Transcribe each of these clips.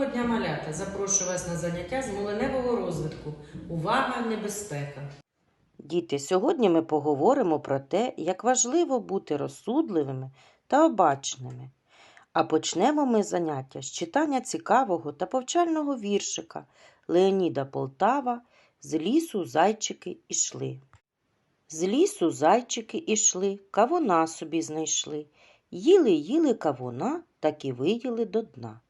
Доброго дня, малята! Запрошую вас на заняття з муленевого розвитку. Увага, небезпека! Діти, сьогодні ми поговоримо про те, як важливо бути розсудливими та обачними. А почнемо ми заняття з читання цікавого та повчального віршика Леоніда Полтава З лісу зайчики ішли. З лісу зайчики ішли, кавуна собі знайшли. Їли, їли кавуна, так і виїли до дна.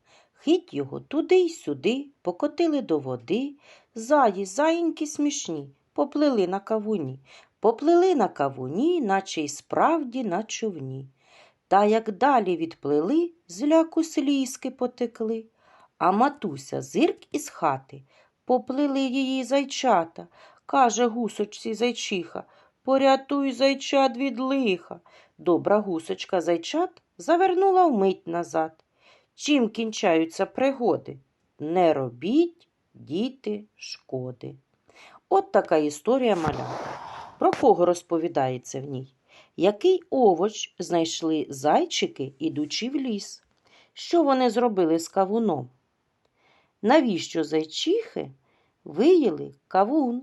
Хить його туди й сюди, покотили до води. Заї, заїньки смішні, поплили на кавуні, поплили на кавуні, наче й справді на човні. Та як далі відплили, зляку слізки потекли. А матуся зирк із хати, поплили її зайчата. Каже гусочці зайчиха, порятуй зайчат від лиха. Добра гусочка зайчат завернула вмить назад. Чим кінчаються пригоди? Не робіть, діти, шкоди. От така історія малята. Про кого розповідається в ній? Який овоч знайшли зайчики, ідучи в ліс? Що вони зробили з кавуном? Навіщо зайчихи виїли кавун,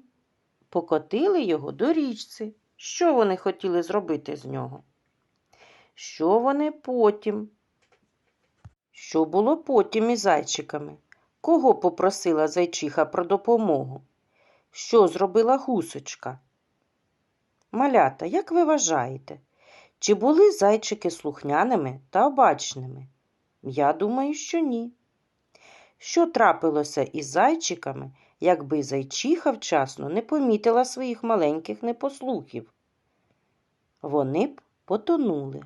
покотили його до річці? Що вони хотіли зробити з нього? Що вони потім? Що було потім із зайчиками? Кого попросила зайчиха про допомогу? Що зробила гусочка? Малята, як ви вважаєте, чи були зайчики слухняними та обачними? Я думаю, що ні. Що трапилося із зайчиками, якби зайчиха вчасно не помітила своїх маленьких непослухів? Вони б потонули.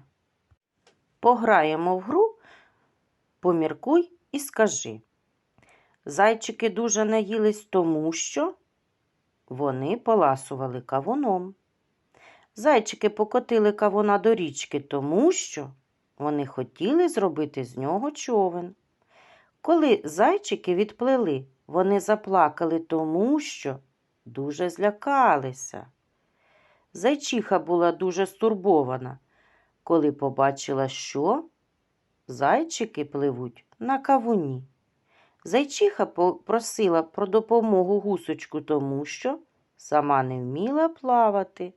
Пограємо в гру, поміркуй і скажи. Зайчики дуже наїлись тому, що вони поласували кавуном. Зайчики покотили кавуна до річки, тому що вони хотіли зробити з нього човен. Коли зайчики відплили, вони заплакали тому, що дуже злякалися. Зайчиха була дуже стурбована, коли побачила, що зайчики пливуть на кавуні. Зайчиха попросила про допомогу гусочку, тому що сама не вміла плавати.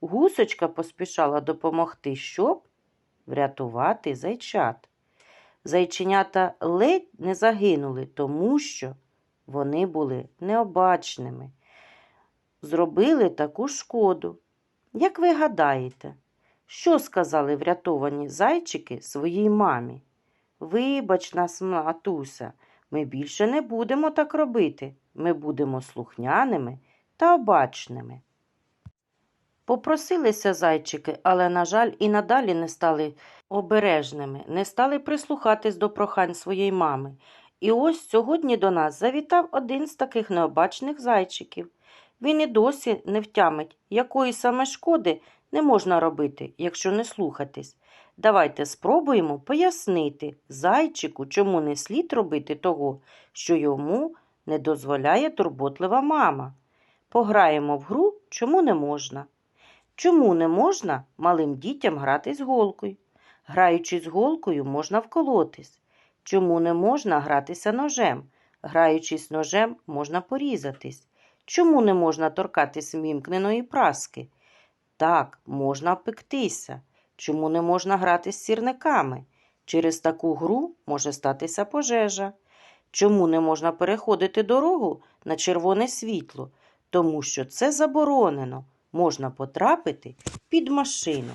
Гусочка поспішала допомогти, щоб врятувати зайчат. Зайченята ледь не загинули, тому що вони були необачними, зробили таку шкоду. Як ви гадаєте, що сказали врятовані зайчики своїй мамі? Вибач нас, матуся, ми більше не будемо так робити. Ми будемо слухняними та обачними. Попросилися зайчики, але, на жаль, і надалі не стали обережними, не стали прислухатись до прохань своєї мами. І ось сьогодні до нас завітав один з таких необачних зайчиків. Він і досі не втямить, якої саме шкоди не можна робити, якщо не слухатись. Давайте спробуємо пояснити зайчику, чому не слід робити того, що йому не дозволяє турботлива мама. Пограємо в гру, чому не можна. Чому не можна малим дітям грати з голкою? Граючи з голкою, можна вколотись. Чому не можна гратися ножем? Граючись ножем, можна порізатись. Чому не можна торкатись вімкненої праски? Так, можна пектися. Чому не можна грати з сірниками? Через таку гру може статися пожежа. Чому не можна переходити дорогу на червоне світло? Тому що це заборонено. Можна потрапити під машину.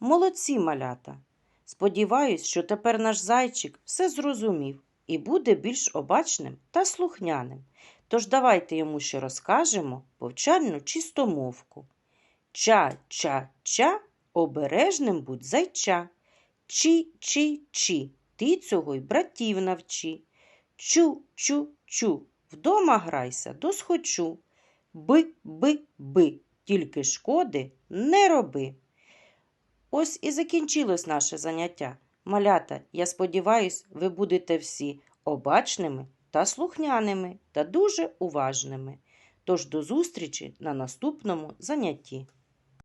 Молодці малята. Сподіваюсь, що тепер наш зайчик все зрозумів і буде більш обачним та слухняним. Тож давайте йому ще розкажемо повчальну чистомовку. Ча-ча-ча, обережним будь зайча. Чі-чі-чі, ти цього й братів навчи. Чу-чу-чу, вдома грайся, досхочу. Би-би-би, тільки шкоди не роби. Ось і закінчилось наше заняття. Малята, я сподіваюсь, ви будете всі обачними та слухняними та дуже уважними. Тож до зустрічі на наступному занятті.